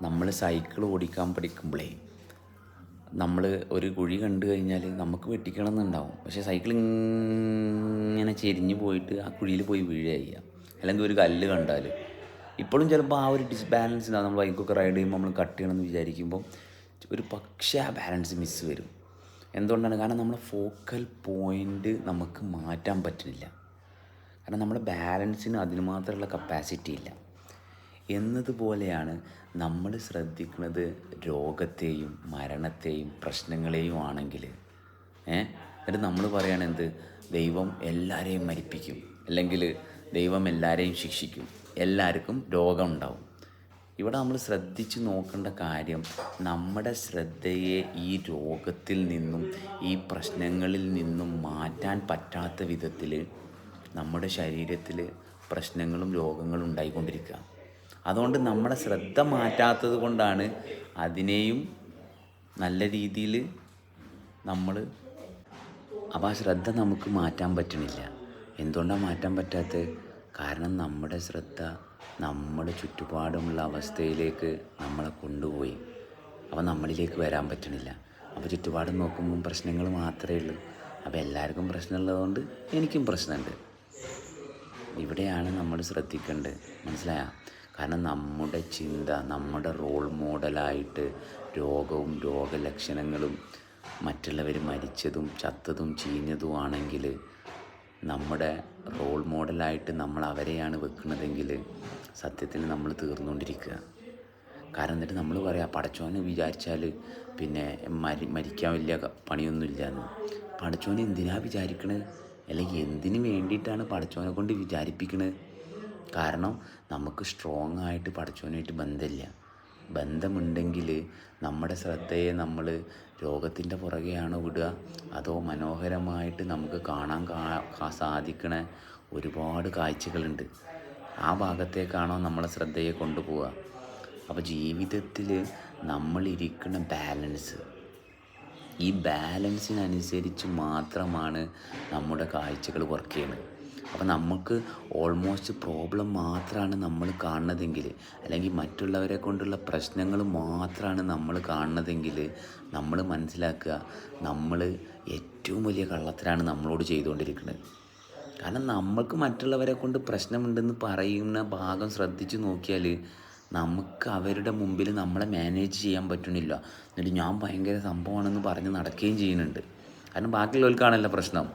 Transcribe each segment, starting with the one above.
നമ്മൾ സൈക്കിൾ ഓടിക്കാൻ പഠിക്കുമ്പോഴേ നമ്മൾ ഒരു കുഴി കണ്ടു കഴിഞ്ഞാൽ നമുക്ക് വെട്ടിക്കണം എന്നുണ്ടാവും. പക്ഷേ സൈക്കിൾ ഇങ്ങനെ ചെരിഞ്ഞ് പോയിട്ട് ആ കുഴിയിൽ പോയി വീഴുക അല്ലെങ്കിൽ ഒരു കല്ല് കണ്ടാൽ ഇപ്പോഴും ചിലപ്പോൾ ആ ഒരു ഡിസ്ബാലൻസ് ഉണ്ടാവും നമ്മൾ ബൈക്കൊക്കെ റൈഡ് ചെയ്യുമ്പോൾ നമ്മൾ കട്ട് ചെയ്യണമെന്ന് വിചാരിക്കുമ്പോൾ ഒരു പക്ഷേ ആ ബാലൻസ് മിസ്സ് വരും. എന്തുകൊണ്ടാണ്? കാരണം നമ്മളെ ഫോക്കൽ പോയിന്റ് നമുക്ക് മാറ്റാൻ പറ്റുന്നില്ല. കാരണം നമ്മുടെ ബാലൻസിന് അതിന് മാത്രമുള്ള കപ്പാസിറ്റി ഇല്ല. എന്നതുപോലെയാണ് നമ്മൾ ശ്രദ്ധിക്കുന്നത് രോഗത്തെയും മരണത്തെയും പ്രശ്നങ്ങളെയും ആണെങ്കിൽ ഏ? എന്നിട്ട് നമ്മൾ പറയുകയാണെന്ത് ദൈവം എല്ലാവരെയും മരിപ്പിക്കും. അല്ലെങ്കിൽ ദൈവം എല്ലാവരെയും ശിക്ഷിക്കും. എല്ലാവർക്കും രോഗം ഉണ്ടാവും ഇവിടെ നമ്മൾ ശ്രദ്ധിച്ച് നോക്കേണ്ട കാര്യം നമ്മുടെ ശ്രദ്ധയെ ഈ രോഗത്തിൽ നിന്നും ഈ പ്രശ്നങ്ങളിൽ നിന്നും മാറ്റാൻ പറ്റാത്ത വിധത്തിൽ നമ്മുടെ ശരീരത്തിൽ പ്രശ്നങ്ങളും രോഗങ്ങളും ഉണ്ടായിക്കൊണ്ടിരിക്കുക. അതുകൊണ്ട് നമ്മുടെ ശ്രദ്ധ മാറ്റാത്തത് കൊണ്ടാണ് അതിനെയും നല്ല രീതിയിൽ നമ്മൾ അപ്പോൾ ആ ശ്രദ്ധ നമുക്ക് മാറ്റാൻ പറ്റണില്ല. എന്തുകൊണ്ടാണ് മാറ്റാൻ പറ്റാത്തത്? കാരണം നമ്മുടെ ശ്രദ്ധ നമ്മുടെ ചുറ്റുപാടുമുള്ള അവസ്ഥയിലേക്ക് നമ്മളെ കൊണ്ടുപോയി. അപ്പോൾ നമ്മളിലേക്ക് വരാൻ പറ്റണില്ല. അപ്പോൾ ചുറ്റുപാടും നോക്കുമ്പോൾ പ്രശ്നങ്ങൾ മാത്രമേ ഉള്ളൂ. അപ്പോൾ എല്ലാവർക്കും പ്രശ്നമുള്ളതുകൊണ്ട് എനിക്കും പ്രശ്നമുണ്ട്. ഇവിടെയാണ് നമ്മൾ ശ്രദ്ധിക്കേണ്ടത്. മനസ്സിലായ? കാരണം നമ്മുടെ ചിന്ത നമ്മുടെ റോൾ മോഡലായിട്ട് രോഗവും രോഗലക്ഷണങ്ങളും മറ്റുള്ളവർ മരിച്ചതും ചത്തതും ചീഞ്ഞതും ആണെങ്കിൽ നമ്മുടെ റോൾ മോഡലായിട്ട് നമ്മൾ അവരെയാണ് വെക്കുന്നതെങ്കിൽ സത്യത്തിൽ നമ്മൾ തീർന്നുകൊണ്ടിരിക്കുക കാരണം എന്നിട്ട് നമ്മൾ പറയാം പടച്ചോനെ വിചാരിച്ചാൽ പിന്നെ മരി മരിക്കാൻ വലിയ പണിയൊന്നുമില്ല എന്ന് പടച്ചോനെ എന്തിനാ വിചാരിക്കണത് അല്ലെങ്കിൽ എന്തിനു വേണ്ടിയിട്ടാണ് പടച്ചോനെ കൊണ്ട് വിചാരിപ്പിക്കണത് കാരണം നമുക്ക് സ്ട്രോങ് ആയിട്ട് പഠിച്ചവനായിട്ട് ബന്ധമില്ല. ബന്ധമുണ്ടെങ്കിൽ നമ്മുടെ ശ്രദ്ധയെ നമ്മൾ രോഗത്തിന്റെ പുറകെയാണോ വിടുക. അതോ മനോഹരമായിട്ട് നമുക്ക് കാണാൻ സാധിക്കണ ഒരുപാട് കാഴ്ചകളുണ്ട്. ആ ഭാഗത്തേക്കാണോ നമ്മളെ ശ്രദ്ധയെ കൊണ്ടുപോവുക. അപ്പോൾ ജീവിതത്തിൽ നമ്മളിരിക്കുന്ന ബാലൻസ്. ഈ ബാലൻസിനനുസരിച്ച് മാത്രമാണ് നമ്മുടെ കാഴ്ചകൾ വർക്ക് ചെയ്യുന്നത് അപ്പോൾ നമുക്ക് ഓൾമോസ്റ്റ് പ്രോബ്ലം മാത്രമാണ് നമ്മൾ കാണുന്നതെങ്കിൽ അല്ലെങ്കിൽ മറ്റുള്ളവരെ കൊണ്ടുള്ള പ്രശ്നങ്ങൾ മാത്രമാണ് നമ്മൾ കാണുന്നതെങ്കിൽ നമ്മൾ മനസ്സിലാക്കുക നമ്മൾ ഏറ്റവും വലിയ കള്ളത്തിലാണ് നമ്മളോട് ചെയ്തുകൊണ്ടിരിക്കുന്നത് കാരണം നമ്മൾക്ക് മറ്റുള്ളവരെ കൊണ്ട് പ്രശ്നമുണ്ടെന്ന് പറയുന്ന ഭാഗം ശ്രദ്ധിച്ച് നോക്കിയാൽ നമുക്ക് അവരുടെ മുമ്പിൽ നമ്മളെ മാനേജ് ചെയ്യാൻ പറ്റുന്നില്ല എന്നിട്ട് ഞാൻ ഭയങ്കര സംഭവമാണെന്ന് പറഞ്ഞ് നടക്കുകയും ചെയ്യുന്നുണ്ട്. കാരണം ബാക്കിയുള്ളവർക്കാണല്ലോ പ്രശ്നം.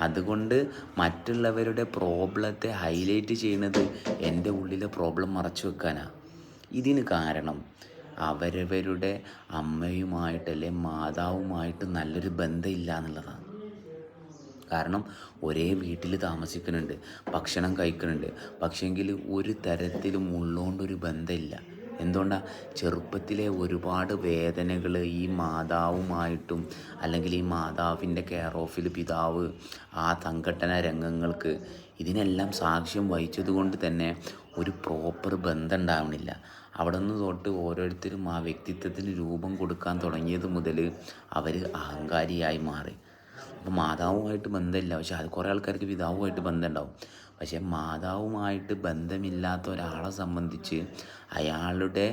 അതുകൊണ്ട് മറ്റുള്ളവരുടെ പ്രോബ്ലത്തെ ഹൈലൈറ്റ് ചെയ്യുന്നത് എന്റെ ഉള്ളിലെ പ്രോബ്ലം മറച്ചു വെക്കാനാണ് ഇതിന് കാരണം അവരവരുടെ അമ്മയുമായിട്ട് അല്ലെ മാതാവുമായിട്ട് നല്ലൊരു ബന്ധമില്ല എന്നുള്ളതാണ് കാരണം ഒരേ വീട്ടിൽ താമസിക്കുന്നുണ്ട് ഭക്ഷണം കഴിക്കുന്നുണ്ട് പക്ഷേങ്കിൽ ഒരു തരത്തിലും ഉള്ളോണ്ടൊരു ബന്ധമില്ല. എന്തുകൊണ്ടാണ് ചെറുപ്പത്തിലെ ഒരുപാട് വേദനകൾ ഈ മാതാവുമായിട്ടും അല്ലെങ്കിൽ ഈ മാതാവിന്റെ കെയർ ഓഫിൽ പിതാവ് ആ സംഘടന രംഗങ്ങൾക്ക് ഇതിനെല്ലാം സാക്ഷ്യം വഹിച്ചതുകൊണ്ട് തന്നെ ഒരു പ്രോപ്പർ ബന്ധം ഉണ്ടാവണില്ല അവിടെ നിന്ന് തൊട്ട് ഓരോരുത്തരും ആ വ്യക്തിത്വത്തിന് രൂപം കൊടുക്കാൻ തുടങ്ങിയത് മുതൽ അവർ അഹങ്കാരിയായി മാറി. അപ്പോൾ മാതാവുമായിട്ട് ബന്ധമില്ല. പക്ഷെ അത് കുറേ ആൾക്കാർക്ക് പിതാവുമായിട്ട് ബന്ധമുണ്ടാവും പക്ഷേ മാതാവുമായിട്ട് ബന്ധമില്ലാത്ത ഒരാളെ സംബന്ധിച്ച് അയാളുടെ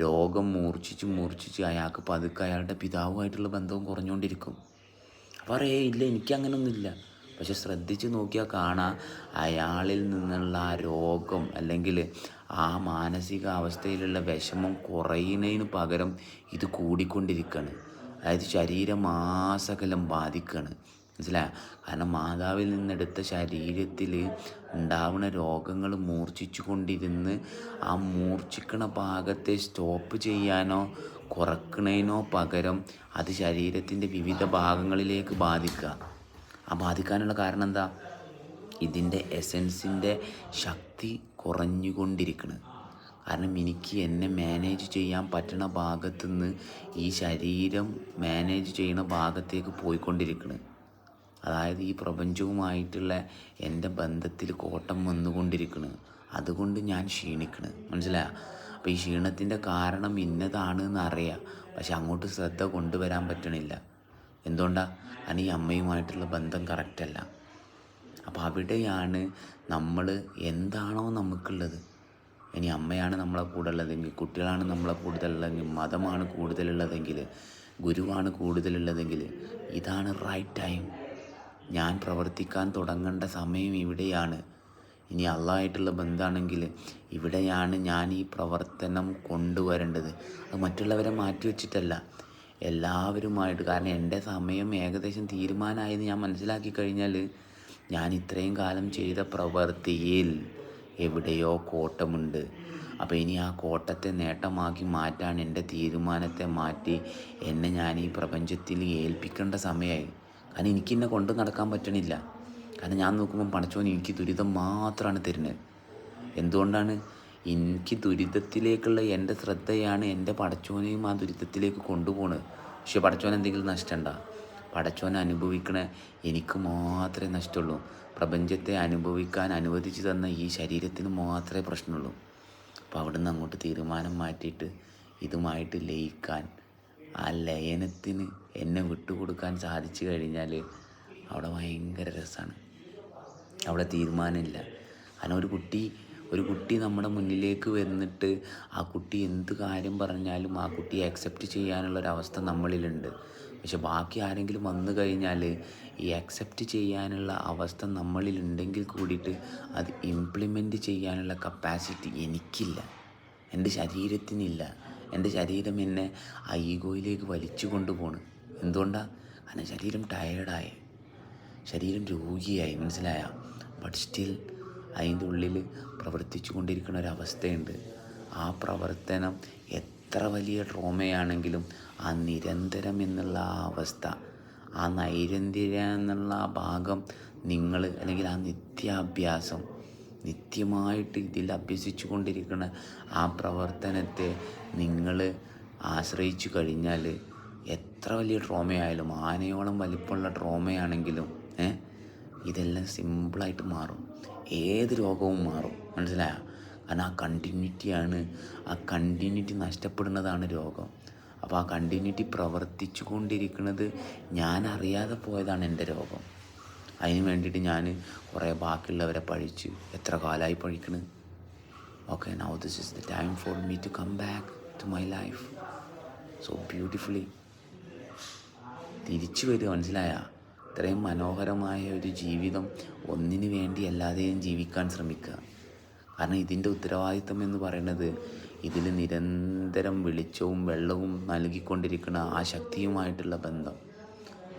രോഗം മൂർച്ഛിച്ച് മൂർച്ഛിച്ച് അയാൾക്ക് പതുക്കെ അയാളുടെ പിതാവുമായിട്ടുള്ള ബന്ധവും കുറഞ്ഞുകൊണ്ടിരിക്കും അപ്പോൾ പറയേ ഇല്ല എനിക്കങ്ങനൊന്നുമില്ല. പക്ഷെ ശ്രദ്ധിച്ച് നോക്കിയാൽ കാണാം അയാളിൽ നിന്നുള്ള ആ രോഗം അല്ലെങ്കിൽ ആ മാനസികാവസ്ഥയിലുള്ള വിഷമം കുറയുന്നതിന് പകരം ഇത് കൂടിക്കൊണ്ടിരിക്കുകയാണ് അതായത് ശരീരമാസകലം ബാധിക്കുകയാണ് മനസ്സിലായ? കാരണം മാതാവിൽ നിന്നെടുത്ത ശരീരത്തിൽ ഉണ്ടാവുന്ന രോഗങ്ങൾ മൂർച്ഛിച്ചു കൊണ്ടിരുന്ന് ആ മൂർച്ഛിക്കണ ഭാഗത്തെ സ്റ്റോപ്പ് ചെയ്യാനോ കുറക്കണേനോ പകരം അത് ശരീരത്തിന്റെ വിവിധ ഭാഗങ്ങളിലേക്ക് ബാധിക്കുക. ആ ബാധിക്കാനുള്ള കാരണം എന്താ? ഇതിന്റെ എസൻസിന്റെ ശക്തി കുറഞ്ഞുകൊണ്ടിരിക്കണം. കാരണം എനിക്ക് എന്നെ മാനേജ് ചെയ്യാൻ പറ്റണ ഭാഗത്തു നിന്ന് ഈ ശരീരം മാനേജ് ചെയ്യുന്ന ഭാഗത്തേക്ക് പോയിക്കൊണ്ടിരിക്കുന്നത് അതായത് ഈ പ്രപഞ്ചവുമായിട്ടുള്ള എന്റെ ബന്ധത്തിൽ കോട്ടം വന്നുകൊണ്ടിരിക്കണ്. അതുകൊണ്ട് ഞാൻ ക്ഷീണിക്കണ്. മനസ്സിലായ? അപ്പോൾ ഈ ക്ഷീണത്തിന്റെ കാരണം ഇന്നതാണ് എന്നറിയാം പക്ഷെ അങ്ങോട്ട് ശ്രദ്ധ കൊണ്ടുവരാൻ പറ്റണില്ല. എന്തുകൊണ്ടാണ് കാരണം ഈ അമ്മയുമായിട്ടുള്ള ബന്ധം കറക്റ്റല്ല അപ്പോൾ അവിടെയാണ് നമ്മൾ എന്താണോ നമുക്കുള്ളത്. ഇനി അമ്മയാണ് നമ്മളെ കൂടെ ഉള്ളതെങ്കിൽ കുട്ടികളാണ് നമ്മളെ കൂടുതലുള്ളതെങ്കിൽ മതമാണ് കൂടുതലുള്ളതെങ്കിൽ ഗുരുവാണ് കൂടുതലുള്ളതെങ്കിൽ ഇതാണ് റൈറ്റ് ടൈം ഞാൻ പ്രവർത്തിക്കാൻ തുടങ്ങേണ്ട സമയം ഇവിടെയാണ്. ഇനി അള്ളായിട്ടുള്ള ബന്ധമാണെങ്കിൽ ഇവിടെയാണ് ഞാൻ ഈ പ്രവർത്തനം കൊണ്ടുവരേണ്ടത്. അത് മറ്റുള്ളവരെ മാറ്റി വെച്ചിട്ടല്ല എല്ലാവരുമായിട്ട്. കാരണം എന്റെ സമയം ഏകദേശം തീരുമാനമായെന്ന് ഞാൻ മനസ്സിലാക്കി കഴിഞ്ഞാൽ ഞാൻ ഇത്രയും കാലം ചെയ്ത പ്രവൃത്തിയിൽ എവിടെയോ കോട്ടമുണ്ട്. അപ്പോൾ ഇനി ആ കോട്ടത്തെ നേട്ടമാക്കി മാറ്റാൻ എന്റെ തീരുമാനത്തെ മാറ്റി എന്നെ ഞാൻ ഈ പ്രപഞ്ചത്തിൽ ഏൽപ്പിക്കേണ്ട സമയമായി കാരണം എനിക്കെന്നെ കൊണ്ട് നടക്കാൻ പറ്റണില്ല. കാരണം ഞാൻ നോക്കുമ്പോൾ പണച്ചോൻ എനിക്ക് ദുരിതം മാത്രമാണ് തരുന്നത്. എന്തുകൊണ്ടാണ്? എനിക്ക് ദുരിതത്തിലേക്കുള്ള എന്റെ ശ്രദ്ധയാണ് എന്റെ പടച്ചോനെയും ആ ദുരിതത്തിലേക്ക് കൊണ്ടുപോകുന്നത് പക്ഷെ പടച്ചോൻ എന്തെങ്കിലും നഷ്ടമുണ്ടോ പടച്ചോൻ അനുഭവിക്കണ എനിക്ക് മാത്രമേ നഷ്ടമുള്ളൂ. പ്രപഞ്ചത്തെ അനുഭവിക്കാൻ അനുവദിച്ചു തന്ന ഈ ശരീരത്തിന് മാത്രമേ പ്രശ്നമുള്ളൂ. അപ്പോൾ അവിടുന്ന് അങ്ങോട്ട് തീരുമാനം മാറ്റിയിട്ട് ഇതുമായിട്ട് ലയിക്കാൻ ആ ലയനത്തിന് എന്നെ വിട്ടുകൊടുക്കാൻ സാധിച്ചു കഴിഞ്ഞാൽ അവിടെ ഭയങ്കര രസമാണ് അവിടെ തീരുമാനമില്ല. കാരണം ഒരു കുട്ടി ഒരു കുട്ടി നമ്മുടെ മുന്നിലേക്ക് വന്നിട്ട് ആ കുട്ടി എന്ത് കാര്യം പറഞ്ഞാലും ആ കുട്ടിയെ അക്സെപ്റ്റ് ചെയ്യാനുള്ളൊരവസ്ഥ നമ്മളിലുണ്ട്. പക്ഷെ ബാക്കി ആരെങ്കിലും വന്നു കഴിഞ്ഞാൽ ഈ അക്സെപ്റ്റ് ചെയ്യാനുള്ള അവസ്ഥ നമ്മളിൽ ഉണ്ടെങ്കിൽ കൂടിയിട്ട് അത് ഇംപ്ലിമെന്റ് ചെയ്യാനുള്ള കപ്പാസിറ്റി എനിക്കില്ല. എന്റെ ശരീരത്തിനില്ല. എന്റെ ശരീരം എന്നെ ആ ഈഗോയിലേക്ക് വലിച്ചു കൊണ്ടുപോണ്. എന്തുകൊണ്ടാണ് കാരണം ശരീരം ടയേർഡായി ശരീരം രോഗിയായി മനസ്സിലായ? ബട്ട് സ്റ്റിൽ അതിന്റെ ഉള്ളിൽ പ്രവർത്തിച്ചു കൊണ്ടിരിക്കുന്ന ഒരവസ്ഥയുണ്ട് ആ പ്രവർത്തനം എത്ര വലിയ ട്രോമയാണെങ്കിലും ആ നിരന്തരം എന്നുള്ള ആ അവസ്ഥ ആ നൈരന്തിര എന്നുള്ള ആ ഭാഗം നിങ്ങൾ അല്ലെങ്കിൽ ആ നിത്യാഭ്യാസം നിത്യമായിട്ട് ഇതിൽ അഭ്യസിച്ചു കൊണ്ടിരിക്കുന്ന ആ പ്രവർത്തനത്തെ നിങ്ങൾ ആശ്രയിച്ചു കഴിഞ്ഞാൽ എത്ര വലിയ ട്രോമയായാലും ആനയോളം വലിപ്പമുള്ള ട്രോമയാണെങ്കിലും ഏഹ് ഇതെല്ലാം സിമ്പിളായിട്ട് മാറും. ഏത് രോഗവും മാറും. മനസ്സിലായോ? കാരണം ആ കണ്ടിന്യൂറ്റിയാണ് ആ കണ്ടിന്യൂറ്റി നഷ്ടപ്പെടുന്നതാണ് രോഗം. അപ്പോൾ ആ കണ്ടിന്യൂറ്റി പ്രവർത്തിച്ചു കൊണ്ടിരിക്കുന്നത് ഞാൻ അറിയാതെ പോയതാണ് എന്റെ രോഗം. അതിന് വേണ്ടിയിട്ട് ഞാൻ കുറേ ബാക്കിയുള്ളവരെ പഴിച്ച്. എത്ര കാലമായി പഴിക്കണ്? Okay now this is the time for me to come back to my life so beautifully തിരിച്ചു വരിക മനസ്സിലായ? ഇത്രയും മനോഹരമായ ഒരു ജീവിതം ഒന്നിനു വേണ്ടി അല്ലാതെയും ജീവിക്കാൻ ശ്രമിക്കുക. കാരണം ഇതിന്റെ ഉത്തരവാദിത്തം എന്ന് പറയുന്നത് ഇതിൽ നിരന്തരം വെളിച്ചവും വെള്ളവും നൽകിക്കൊണ്ടിരിക്കുന്ന ആ ശക്തിയുമായിട്ടുള്ള ബന്ധം.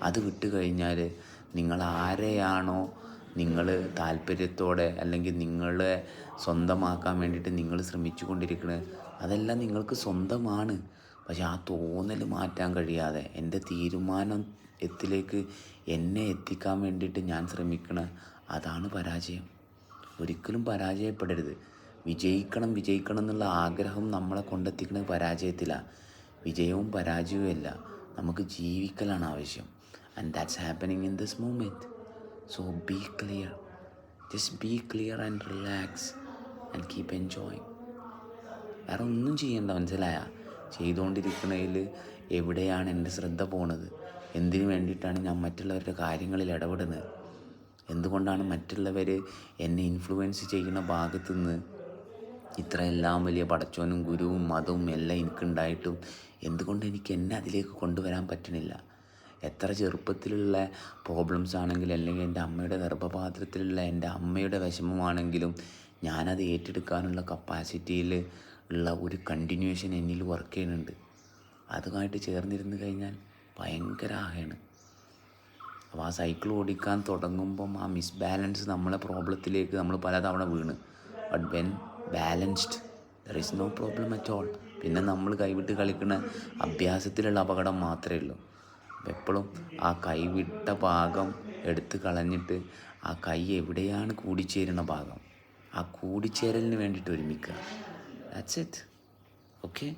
അത് വിട്ടുകഴിഞ്ഞാൽ നിങ്ങൾ ആരെയാണോ നിങ്ങൾ താല്പര്യത്തോടെ അല്ലെങ്കിൽ നിങ്ങളെ സ്വന്തമാക്കാൻ വേണ്ടിയിട്ട് നിങ്ങൾ ശ്രമിച്ചു കൊണ്ടിരിക്കുന്നത് അതെല്ലാം നിങ്ങൾക്ക് സ്വന്തമാണ്. പക്ഷെ ആ തോന്നൽ മാറ്റാൻ കഴിയാതെ എന്റെ തീരുമാനം എത്തിലേക്ക് എന്നെ എത്തിക്കാൻ വേണ്ടിയിട്ട് ഞാൻ ശ്രമിക്കണ അതാണ് പരാജയം. ഒരിക്കലും പരാജയപ്പെടരുത്. വിജയിക്കണം വിജയിക്കണം എന്നുള്ള ആഗ്രഹം നമ്മളെ കൊണ്ടെത്തിക്കുന്നത് പരാജയത്തിലാണ് വിജയവും പരാജയവും അല്ല നമുക്ക് ജീവിക്കലാണ് ആവശ്യം. And that's happening in this moment so be clear just be clear and relax and keep enjoying വേറെ ഒന്നും ചെയ്യേണ്ട മനസ്സിലായ? ചെയ്തുകൊണ്ടിരിക്കുന്നതിൽ എവിടെയാണ് എന്റെ ശ്രദ്ധ പോണത്? എന്തിനു വേണ്ടിയിട്ടാണ് ഞാൻ മറ്റുള്ളവരുടെ കാര്യങ്ങളിൽ ഇടപെടുന്നത്? എന്തുകൊണ്ടാണ് മറ്റുള്ളവർ എന്നെ ഇൻഫ്ലുവൻസ് ചെയ്യുന്ന ഭാഗത്തു നിന്ന് ഇത്രയെല്ലാം വലിയ പടച്ചോനും ഗുരുവും മതവും എല്ലാം എനിക്കുണ്ടായിട്ടും എന്തുകൊണ്ട് എനിക്ക് എന്നെ അതിലേക്ക് കൊണ്ടുവരാൻ പറ്റണില്ല? എത്ര ചെറുപ്പത്തിലുള്ള പ്രോബ്ലംസ് ആണെങ്കിലും അല്ലെങ്കിൽ എന്റെ അമ്മയുടെ ഗർഭപാത്രത്തിലുള്ള എന്റെ അമ്മയുടെ വിഷമമാണെങ്കിലും ഞാനത് ഏറ്റെടുക്കാനുള്ള കപ്പാസിറ്റിയിൽ ഉള്ള ഒരു കണ്ടിന്യൂഷൻ എന്നിൽ വർക്ക് ചെയ്യുന്നുണ്ട്. അതുമായിട്ട് ചേർന്നിരുന്നു കഴിഞ്ഞാൽ ഭയങ്കര ആഹയാണ് അപ്പോൾ ആ സൈക്കിൾ ഓടിക്കാൻ തുടങ്ങുമ്പം ആ മിസ് ബാലൻസ് നമ്മളെ പ്രോബ്ലത്തിലേക്ക് നമ്മൾ പലതവണ വീണ്. But when balanced there is no problem at all പിന്നെ നമ്മൾ കൈവിട്ട് കളിക്കുന്ന അഭ്യാസത്തിലുള്ള അപകടം മാത്രമേ ഉള്ളൂ. എപ്പോഴും ആ കൈവിട്ട ഭാഗം എടുത്ത് കളഞ്ഞിട്ട് ആ കൈ എവിടെയാണ് കൂടിച്ചേരുന്ന ഭാഗം? ആ കൂടിച്ചേരലിന് വേണ്ടിയിട്ട് ഒരുമിക്കുക. That's it okay